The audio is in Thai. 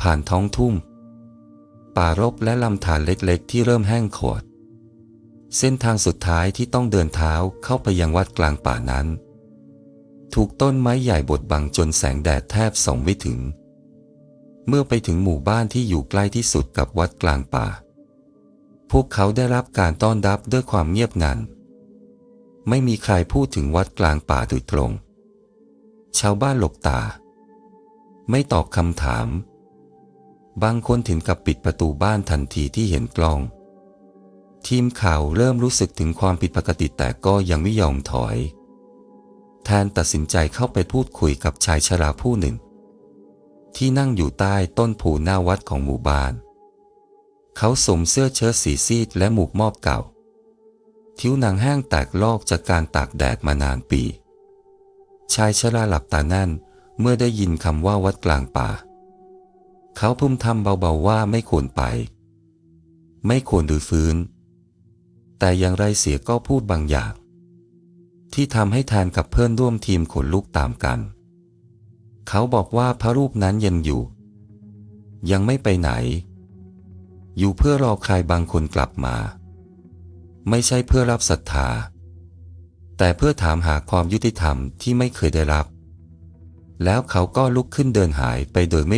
ผ่านท้องทุ่ง ป่ารกและลำธารเล็กๆ ที่เริ่มแห้งขอด เส้นทางสุดท้ายที่ต้องเดินเท้าเข้าไปยังวัดกลางป่านั้น ถูกต้นไม้ใหญ่บดบังจนแสงแดดแทบส่องไม่ถึง เมื่อไปถึงหมู่บ้านที่อยู่ใกล้ที่สุดกับวัดกลางป่า พวกเขาได้รับการต้อนรับด้วยความเงียบงันไม่มีใครพูดถึงวัดกลางป่าโดยตรง ชาวบ้านหลบตา ไม่ตอบคำถาม บางคนถึงกับปิดประตูบ้านทันทีที่เห็นกล้อง ทีมข่าวเริ่มรู้สึกถึงความผิดปกติแต่ก็ยังไม่ยอมถอย แทนตัดสินใจเข้าไปพูดคุยกับชายชราผู้หนึ่ง ที่นั่งอยู่ใต้ต้นผูหน้าวัดของหมู่บ้าน เขาสวมเสื้อเชิ้ตสีซีดและหมวกมอบเก่าทิ้วหนังแห้งแตกลอกจากการตากแดดมานานปี ชายชราหลับตาแน่นเมื่อได้ยินคำว่าวัดกลางป่า เขาพึมพำเบาๆว่าไม่ควรไป ไม่ควรดือฟื้น แต่อย่างไรเสียก็พูดบางอย่าง ที่ทำให้แทนกับเพื่อนร่วมทีมขนลุกตามกัน เขาบอกว่าพระรูปนั้นยังอยู่ ยังไม่ไปไหน อยู่เพื่อรอใครบางคนกลับมา ไม่ใช่เพื่อรับศรัทธา แต่เพื่อถามหาความยุติธรรมที่ไม่เคยได้รับแล้วเขาก็ลุกขึ้นเดินหายไปโดยไม่